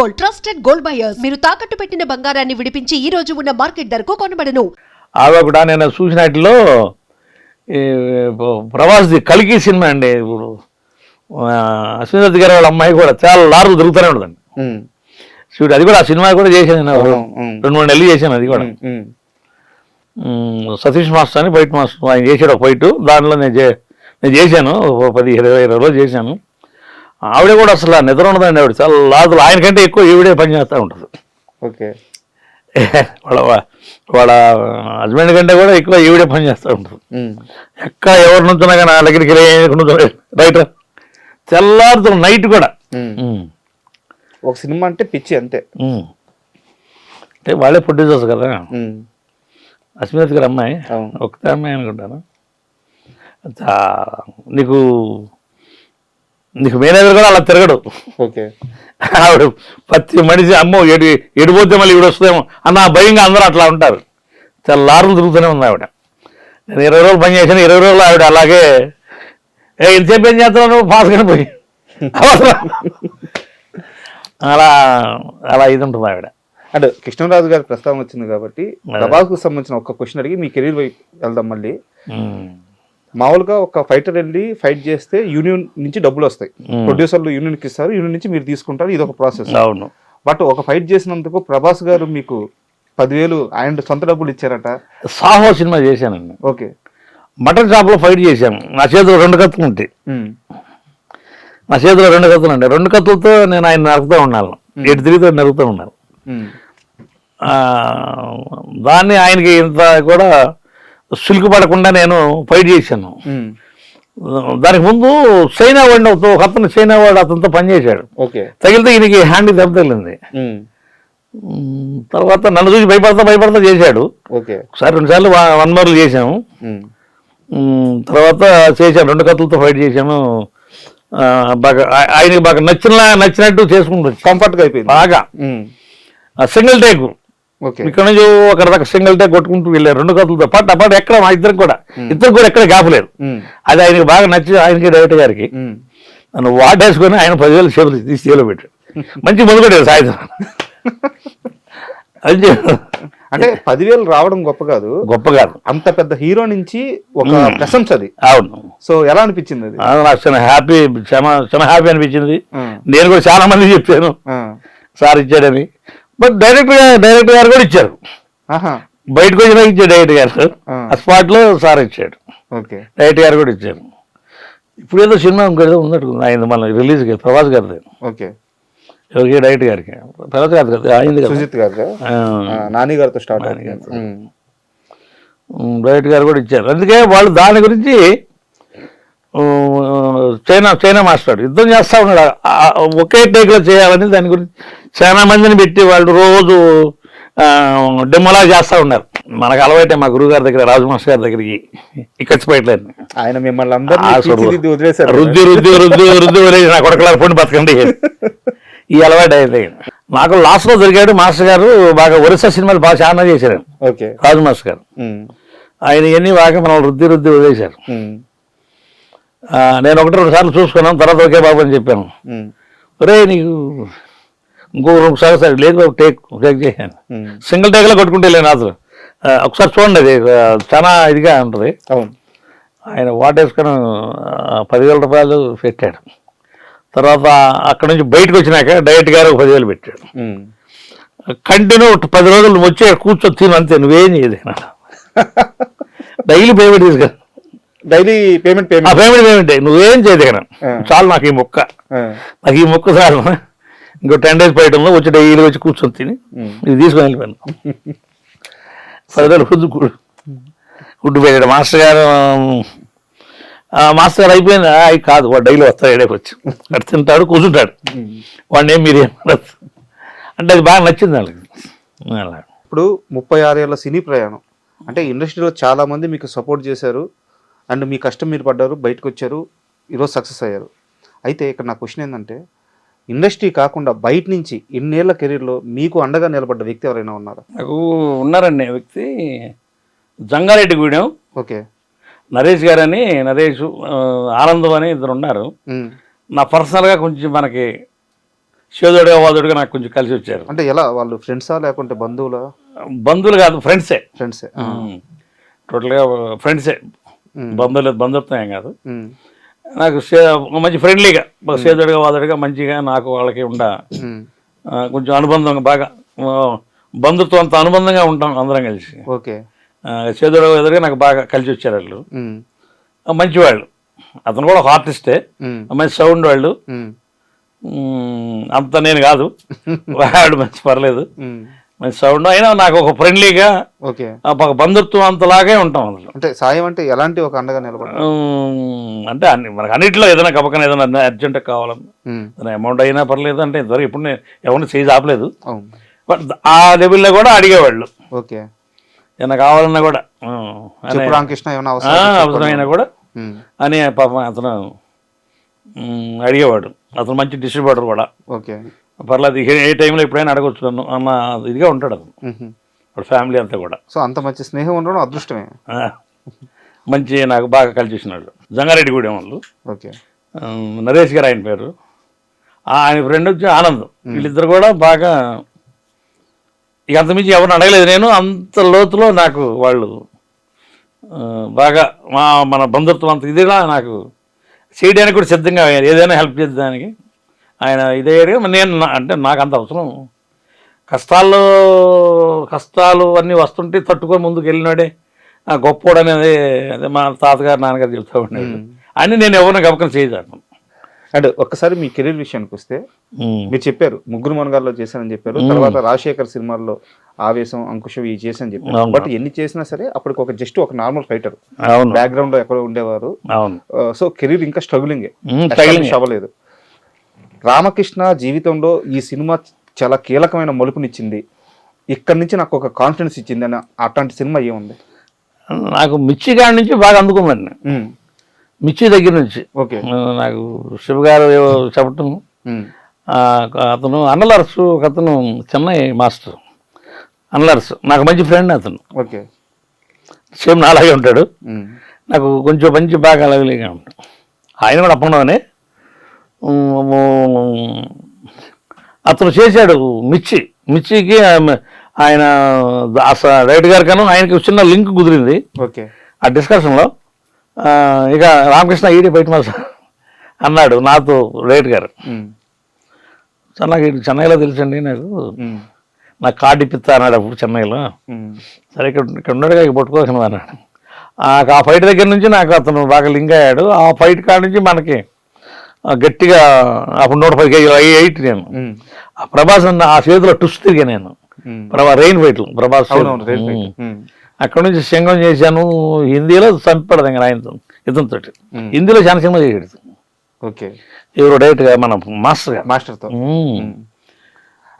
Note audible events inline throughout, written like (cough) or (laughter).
Gold trusted gold buyers. మీరు తాకట్టు పెట్టిన బంగారాన్ని విడిపించి ఈ రోజు ఉన్న మార్కెట్ ధరకు కొనబడను. కూడా నేను చూసినట్లో ప్రవాస్ది కలికి సినిమా అండి. ఇప్పుడు అశ్వినదత్ గారి వాళ్ళ అమ్మాయి కూడా చాలా లారులు తిరుగుతూనే ఉంటుందండి. చూడు అది కూడా ఆ సినిమా కూడా చేశాను నేను. రెండు మూడు నెలలు చేశాను అది కూడా. సతీష్ మాస్టర్ అని బయట మాస్టర్ ఆయన చేశాడు ఒక ఫైట్. దాంట్లో నేను నేను చేశాను పది ఇరవై ఇరవై రోజులు చేశాను. ఆవిడ కూడా అసలు నిద్ర ఉండదండి ఆవిడ చాలా లాదులు. ఆయనకంటే ఎక్కువ ఈవిడే పని చేస్తూ ఉంటుంది. ఓకే. (laughs) వాళ్ళ వాళ్ళ హస్బెండ్ కంటే కూడా ఎక్కువ ఈవిడే పని చేస్తూ ఉంటుంది. ఎక్కడ ఎవరు నుంచున్నా కానీ నా దగ్గరికి రైట్ తెల్లారుతుంది నైట్ కూడా. ఒక సినిమా అంటే పిచ్చి అంతే. అంటే వాళ్ళే ప్రొడ్యూసర్స్ కదా. అస్మిత్ గారు అమ్మాయి. ఒకటే అమ్మాయి అనుకుంటాను. నీకు నీకు మేనేజర్ కూడా అలా తిరగడు. ఓకే. ఆవిడ ప్రతి మనిషి అమ్మో ఎడి ఎడిపోతే మళ్ళీ ఈవిడ వస్తుందేమో. అన్న భయంగా అందరూ అట్లా ఉంటారు. చాలా లారులు తిరుగుతూనే ఉంది ఆవిడ. నేను ఇరవై రోజులు పని చేశాను ఇరవై రోజులు ఆవిడ అలాగే ఏ ఇంతసేపు ఏం చేస్తున్నావు నువ్వు? ఫాస్ట్గానే పోయి. అలా అలా ఇది ఉంటుంది ఆవిడ. అంటే కృష్ణరాజు గారి ప్రస్తావన వచ్చింది కాబట్టి ప్రభాస్కు సంబంధించిన ఒక క్వశ్చన్ అడిగి మీ కెరీర్ వైపు వెళ్దాం మళ్ళీ. మామూలుగా ఒక ఫైటర్ వెళ్ళి ఫైట్ చేస్తే యూనియన్ నుంచి డబ్బులు వస్తాయి. Hmm. ప్రొడ్యూసర్లు యూనియన్కి ఇస్తారు యూనియన్ నుంచి మీరు తీసుకుంటారు ఇది ఒక ప్రాసెస్ అవును. బట్ ఒక ఫైట్ చేసినందుకు ప్రభాస్ గారు మీకు పదివేలు ఆయన సొంత డబ్బులు ఇచ్చారట. సాహో సినిమా చేశానండి. ఓకే. మటన్ షాప్లో ఫైట్ చేశాను నా చేతిలో రెండు కత్తులు ఉంటాయి. ఉమ్, నా చేతిలో రెండు కత్తులు ఉంటాయి. రెండు కత్తులతో నేను ఆయన నరుకుతూ ఉన్నాను ఎటు తిరిగితే నరుకుతూ ఉన్నాను దాన్ని ఆయనకి ఇంత కూడా సిల్క్ పడకుండా నేను ఫైట్ చేశాను. దానికి ముందు చైనా వాడిని ఒక అతను చైనా వాడు అతనితో పనిచేశాడు. ఓకే. తగిలితే ఈయనకి హ్యాండ్ దెబ్బ తగిలింది. తర్వాత నన్ను చూసి భయపడతా భయపడతా చేశాడు. ఒకసారి రెండుసార్లు వన్- వన్ మోర్లు చేశాము. తర్వాత చేశాను. రెండు కత్తులతో ఫైట్ చేశాను. ఆ, బాగా ఆయనకి బాగా నచ్చిన నచ్చినట్టు చేసుకుంటూ కంఫర్ట్గా అయిపోయింది. బాగా. Single take. ఇక్కడ నుంచి అక్కడ దాకా సింగిల్ టేక్ కొట్టుకుంటూ వెళ్ళారు. రెండు కత్తులతో పాటు పాటు ఎక్కడ మా ఇద్దరికి కూడా. ఇద్దరు కూడా ఎక్కడ గ్యాప్ లేదు ఉమ్, అది ఆయనకి బాగా నచ్చి ఆయనకి డైరెక్టర్ గారికి నన్ను వాటేసుకొని ఆయన పదివేలు చేతులు తీసి చేలో పెట్టాడు. (laughs) మంచి మొదలుపెట్టాడు సాయంత్రం (laughs) అది అంటే పదివేలు రావడం గొప్ప కాదు. గొప్ప కాదు. అంత పెద్ద హీరో నుంచి ఒక ప్రశంస అది. అవును. సో ఎలా అనిపించింది అది? నాకు చాలా హ్యాపీ చాలా హ్యాపీ అనిపించింది. నేను కూడా చాలా మంది చెప్పాను. సార్ ఇచ్చాడని. బట్ డైరెక్ట్గా డైరెక్టర్ గారు కూడా ఇచ్చారు. బయటకు వచ్చినా ఇచ్చాడు డైరెక్టర్ గారు. ఆ. ఆ స్పాట్లో సార్ ఇచ్చాడు. ఓకే. డైరెక్టర్ గారు కూడా ఇచ్చారు. ఇప్పుడు ఏదో సినిమా ఇంకేదో ఉన్నట్టు ఆయన మన రిలీజ్కి ప్రభాస్ గారిది. ఓకే. ఎవరికి డైరెక్టర్ గారికి. ప్రభాస్ గారి కదా అయింది సుజిత్ గారు నాని గారితో స్టార్ట్ డైరెక్టర్ గారు కూడా ఇచ్చారు. అందుకే వాళ్ళు దాని గురించి చైనా చైనా మాస్టర్ యుద్ధం చేస్తా ఉన్నాడు. ఒకే టేక్లో చేయాలని దాని గురించి చాలా మందిని పెట్టి వాళ్ళు రోజు డెమోలా చేస్తా ఉన్నారు. మనకు అలవాటే మా గురువు గారి దగ్గర రాజు మాస్టర్ గారి దగ్గరికి ఇక్కచ్చిపోయట్లేదు ఆయన మిమ్మల్ని వదిలేశారు. రుద్ది రుద్ది రుద్ది రుద్ది వదిలేసి నా కొడకల పొండి బతకండి. ఈ అలవాటు అయితే నాకు లాస్ట్లో దొరికాడు మాస్టర్ గారు బాగా ఒరిస్సా సినిమాలు బాగా చాలా చేశారు. ఓకే. రాజు మాస్టర్ గారు ఆయన ఇవన్నీ బాగా మనం రుద్ది రుద్ది వదిలేశారు. నేను ఒకటి రెండు సార్లు చూసుకున్నాను తర్వాత ఓకే బాబు అని చెప్పాను. ఒరే నీకు ఇంకో సార్లు సరే లేదు టేక్ టేక్ చేశాను. సింగిల్ టేక్లో కొట్టుకుంటే లేను అసలు. ఒకసారి చూడండి అది చాలా ఇదిగా ఉంటుంది. అవును. ఆయన వాటేసుకొని పదివేల రూపాయలు పెట్టాడు. తర్వాత అక్కడ నుంచి బయటకు వచ్చినాక డైరెక్ట్ గారు ఒక పదివేలు పెట్టాడు. కంటిన్యూ పది రోజులు వచ్చి కూర్చొని తిను అంతే నువ్వేం చేయదు డైలీ పేమెంట్ తీసుకురా. Daily payment payment. Payment payment నువ్వేం చేయదు. చాలు నాకు ఈ మొక్క. నాకు ఈ మొక్క చాలు. ఇంకో టెన్ డేస్ బయటంలో వచ్చి డైలీ వచ్చి కూర్చొని తిని. ఇది తీసుకొని వెళ్ళిపోయాను. (laughs) పదివేలు ఫుడ్ ఫుడ్ పెట్టాడు. మాస్టర్ గారు మాస్టర్ గారు అయిపోయింది. "ఆ, అయి కాదు వాడు డైలీ వస్తాడు ఏడేకి వచ్చి. అటు తింటాడు కూర్చుంటాడు. వాడిని ఏం మీరు. అంటే అది బాగా నచ్చింది వాళ్ళకి. అలా. ఇప్పుడు ముప్పై ఆరేళ్ళ సినీ ప్రయాణం. అంటే ఇండస్ట్రీలో చాలా మంది మీకు సపోర్ట్ చేశారు. అండ్ మీ కష్టం మీరు పడ్డారు బయటకు వచ్చారు ఈరోజు సక్సెస్ అయ్యారు. అయితే ఇక్కడ నా క్వశ్చన్ ఏంటంటే ఇండస్ట్రీ కాకుండా బయట నుంచి ఇన్నేళ్ళ కెరీర్లో మీకు అండగా నిలబడ్డ వ్యక్తి ఎవరైనా ఉన్నారా? నాకు ఉన్నారండి వ్యక్తి జంగారెడ్డిగూడెం. ఓకే. నరేష్ గారని నరేష్ ఆ, ఆనందం అని ఇద్దరు ఉన్నారు. నా పర్సనల్గా కొంచెం మనకి చేదోడుగా వాదోడుగా నాకు కొంచెం కలిసి వచ్చారు. అంటే ఎలా? వాళ్ళు ఫ్రెండ్సా లేకుంటే బంధువులా? బంధువులు కాదు ఫ్రెండ్సే. ఫ్రెండ్సే. టోటల్గా ఫ్రెండ్సే. బంధువులు బంధుత్వం ఏం కాదు. నాకు మంచి ఫ్రెండ్లీగా. సేదుడుగా వాదుడుగా మంచిగా నాకు వాళ్ళకి ఉండ కొంచెం అనుబంధంగా బాగా బంధుత్వం అంత అనుబంధంగా ఉంటాం అందరం కలిసి. ఓకే. సేదుడుగా వాదుడుగా నాకు బాగా కలిసి వచ్చారు వాళ్ళు. మంచివాళ్ళు. అతను కూడా ఒక ఆర్టిస్టే. మంచి సౌండ్ వాళ్ళు. అంత నేను కాదు. (laughs) వాడు మంచి పర్లేదు. సౌండ్ అయినా నాకు ఒక ఫ్రెండ్లీగా ఓకే. ఒక బంధుత్వం అంతలాగే ఉంటాం అందులో. అంటే సాయం అంటే ఎలాంటి ఒక అండగా నిలబడ్డా మ్మ్, అంటే అన్ని మనకు అన్నింటిలో ఏదైనా కపకన ఏదైనా అర్జెంట్ కావాలన్నా. ఏదైనా అమౌంట్ అయినా పర్లేదు అంటే ఇంతవరకు ఇప్పుడు నేను ఎవరిని చేసి ఆపలేదు బట్ ఆ లెవెల్లో కూడా అడిగేవాళ్ళు. ఓకే. ఏమైనా కావాలన్నా కూడా రామకృష్ణ ఏమైనా. అవసరమైనా కూడా. అని పాపం అతను అడిగేవాడు. అతను మంచి డిస్ట్రిబ్యూటర్ కూడా. ఓకే. పర్లేదు ఏ ఏ టైంలో ఎప్పుడైనా అడగొచ్చు. నన్ను అన్న ఇదిగా ఉంటాడు అతను. వాడు ఫ్యామిలీ అంతా కూడా. సో అంత మంచి స్నేహం ఉండడం అదృష్టమే. మంచి నాకు బాగా కలిసి వచ్చినాడు జంగారెడ్డి గూడెం వాళ్ళు. ఓకే. నరేష్ గారు ఆయన పేరు. ఆయన ఫ్రెండ్ వచ్చి ఆనంద్. వీళ్ళిద్దరు కూడా బాగా ఇక అంతమించి ఎవరిని అడగలేదు నేను. అంత లోతులో నాకు వాళ్ళు బాగా మా మన బంధుత్వం అంత ఇదిగా నాకు చేయడానికి కూడా సిద్ధంగా. ఏదైనా హెల్ప్ చేద్దానికి ఆయన ఇదే నేను అంటే నాకు అంత అవసరం. కష్టాల్లో కష్టాలు అన్నీ వస్తుంటే తట్టుకొని ముందుకు వెళ్ళినాడే. ఆ గొప్పోడు అనేది అదే మా తాతగారు నాన్నగారు చెప్తా ఉండేది అని నేను ఎవరిని గమకం చేయదాను అండ్ ఒక్కసారి మీ కెరీర్ విషయానికి వస్తే మీరు చెప్పారు ముగ్గురు మనగాల్లో చేశానని చెప్పారు తర్వాత రాజశేఖర్ సినిమాల్లో ఆవేశం అంకుశం ఇవి చేశానని చెప్పారు. బట్ ఎన్ని చేసినా సరే అప్పటికి ఒక జస్ట్ ఒక నార్మల్ ఫైటర్. బ్యాక్గ్రౌండ్లో ఎక్కడో ఉండేవారు. సో కెరీర్ ఇంకా స్ట్రగులింగ్. అవ్వలేదు రామకృష్ణ జీవితంలో ఈ సినిమా చాలా కీలకమైన మలుపునిచ్చింది. ఇక్కడ నుంచి నాకు ఒక కాన్ఫిడెన్స్ ఇచ్చింది అని అట్లాంటి సినిమా ఏముంది? నాకు మిర్చి కాడి నుంచి బాగా అందుకుందండి ఉమ్, మిర్చి దగ్గర నుంచి. ఓకే. నాకు శివగారు ఏవో చెప్పటం. అతను అన్నలరసు ఒక అతను చెన్నై మాస్టర్. అన్నలరసు నాకు మంచి ఫ్రెండ్ అతను. ఓకే. సేమ్ నాలాగే ఉంటాడు. నాకు కొంచెం మంచి బాగా లవ్లీగా ఉంటాడు. ఆయన కూడా అప్పంలోనే అతను చేశాడు మిర్చి. మిర్చికి ఆయన అసలు రైట్ గారి కన్నా ఆయనకి చిన్న లింక్ కుదిరింది. ఓకే. ఆ డిస్కషన్లో ఇక రామకృష్ణ ఈడి బయట మాస అన్నాడు నాతో రైట్ గారు. ఉమ్, సార్ నాకు ఇటు చెన్నైలో తెలుసండి నాకు. నాకు కార్డు ఇప్పిస్తా అన్నాడు అప్పుడు చెన్నైలో. సరే ఇక్కడ ఇక్కడ ఉన్నాడుగా ఇక పట్టుకోకుండా అన్నాడు. ఆ ఫైట్ దగ్గర నుంచి నాకు అతను బాగా లింక్ అయ్యాడు. ఆ ఫైట్ కాడ నుంచి మనకి గట్టిగా అప్పుడు నూట పది కేజీలు ఎయిట్ నేను ఆ ప్రభాస్ అన్న ఆ చేతిలో టుస్ తిరిగా నేను. ప్రభా రెయిన్ ఫైట్లు ప్రభాస్ అక్కడ నుంచి సింగం చేశాను. హిందీలో చంపడదు ఇంకా ఆయనతో ఇతనితో. హిందీలో చాలా సినిమా చేశాడు. ఓకే. ఎవరు డైరెక్ట్గా మన మాస్టర్ మాస్టర్తో.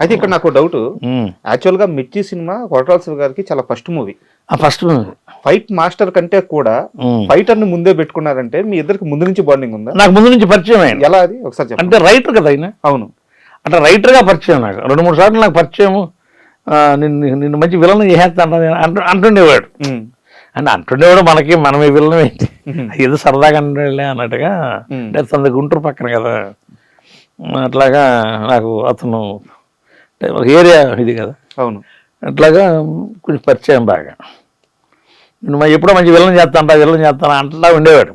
అయితే ఇక్కడ నాకు డౌట్. ఉమ్. యాక్చువల్గా మిర్చి సినిమా కొట్రాల శివ గారికి చాలా ఫస్ట్ మూవీ. ఆ ఫస్ట్ ఫైట్ మాస్టర్ కంటే కూడా ఫైటర్ని ముందే పెట్టుకున్నారంటే మీ ఇద్దరికి ముందు నుంచి బాండింగ్ ఉందా? నాకు ముందు నుంచి పరిచయం ఆయన ఎలా అది? ఒకసారి అంటే రైటర్ కదా ఆయన అవును. అంటే రైటర్గా పరిచయం నాకు. రెండు మూడు సార్లు నాకు పరిచయం. నిన్ను నిన్ను మంచి విలన్ చేసేస్తాను అంటు అంటుండేవాడు. అంటే అంటుండేవాడు మనకి మనమే విలన్ ఏంటి? ఏదో సరదాగా అంటుండే అన్నట్టుగా. అంటే తన గుంటూరు పక్కన కదా. అట్లాగా నాకు అతను అంటే ఏరియా ఇది కదా. అవును. అట్లాగా కొంచెం పరిచయం బాగా. నేను ఎప్పుడో మంచి విలన్ చేస్తాను విలన్ చేస్తాను అంటలా ఉండేవాడు.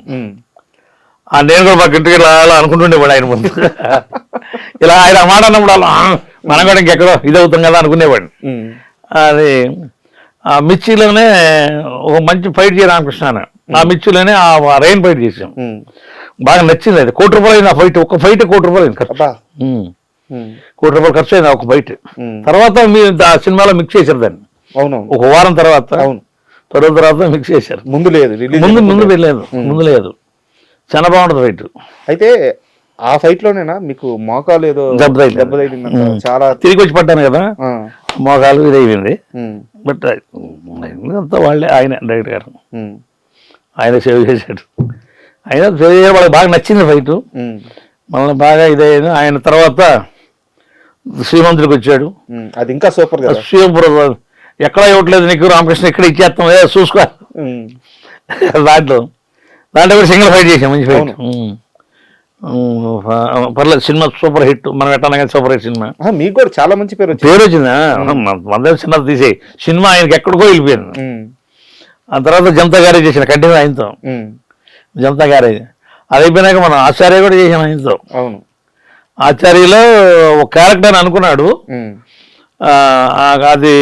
నేను కూడా మా ఇంటికి ఇలా అనుకుంటుండేవాడు ఆయన ముందు. ఇలా ఆయన మాట అన్నప్పుడు అలా "ఆ, మనం కూడా ఇంకెక్కడో ఇది అవుతాం కదా అనుకునేవాడు అది ఆ మిర్చిలోనే ఒక మంచి ఫైట్ చేయ రామకృష్ణ అని. ఆ మిర్చిలోనే ఆ రెయిన్ ఫైట్ చేసాం. బాగా నచ్చింది అది. కోటి రూపాయలు అయింది ఆ ఫైట్. ఒక ఫైట్ కోటి రూపాయలు అయింది ఖర్చు. కోటి రూపాయలు ఖర్చు అయింది ఒక ఫైట్. తర్వాత మీరు ఆ సినిమాలో మిక్స్ చేశారు దాన్ని. ఒక వారం తర్వాత అవును. తర్వాత తర్వాత మిక్స్ చేశారు. ముందు లేదు ముందు ముందు వెళ్ళలేదు ముందు లేదు. చాలా బాగుంటుంది ఫైట్ అయితే ఆ ఫైట్ లోనేనా మీకు మోకాలు ఏదో దెబ్బ తగిలింది. దెబ్బ తగిలిందంట. చాలా తిరిగి వచ్చి పడ్డాను కదా. మోకాలు ఇది అయిపోయింది. బట్ అంతా వాళ్ళే ఆయన డైరెక్ట్ గారు. ఆయన సేవ్ చేశాడు. ఆయన సేవ్ చేయడం వాళ్ళకి బాగా నచ్చింది ఫైట్ మళ్ళీ బాగా ఇదైంది ఆయన తర్వాత శ్రీమంతుడికి వచ్చాడు. అది ఇంకా సూపర్ శ్రీపురం ఎక్కడ ఇవ్వట్లేదు నీకు రామకృష్ణ ఇక్కడ ఇచ్చేస్తాం. ఏ చూసుకో. దాంట్లో దాంట్లో కూడా సింగిల్ ఫైట్ చేసాం మంచి ఫైట్ పర్లేదు సినిమా సూపర్ హిట్. మనం కానీ సూపర్ హిట్ సినిమా. మీకు కూడా చాలా మంచి పేరు వచ్చింది. పేరు వచ్చిందా మందే చిన్నది తీసేయి. సినిమా ఆయనకి ఎక్కడికో వెళ్ళిపోయింది. ఆ తర్వాత జనతా గ్యారేజ్ చేసిన కంటిన్యూ ఆయనతో. జనతా గ్యారేజ్ అది అయిపోయినాక మనం ఆచార్య కూడా చేసాం ఆయనతో. అవును. ఆచార్యలో ఒక క్యారెక్టర్ అని అనుకున్నాడు. అది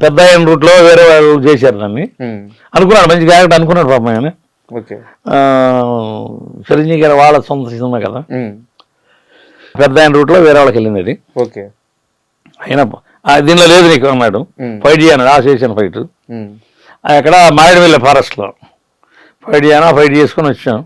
పెద్ద ఆయన రూట్లో వేరే వాళ్ళు చేశారు ఉమ్, అనుకున్నాడు మంచి క్యారెక్టర్ అనుకున్నాడు పాపం ఆయన చిరంజీవి గారి వాళ్ళ సొంత సినిమా కదా. పెద్ద ఆయన రూట్లో వేరే వాళ్ళకి వెళ్ళింది అది. ఓకే. అయినా దీనిలో లేదు నీకు అన్నాడు. ఫైట్ చేయను ఆ చేశాను ఫైట్. అక్కడ మారేడుమిల్లి ఫారెస్ట్లో. ఫైట్ చేయను ఫైట్ చేసుకొని వచ్చాం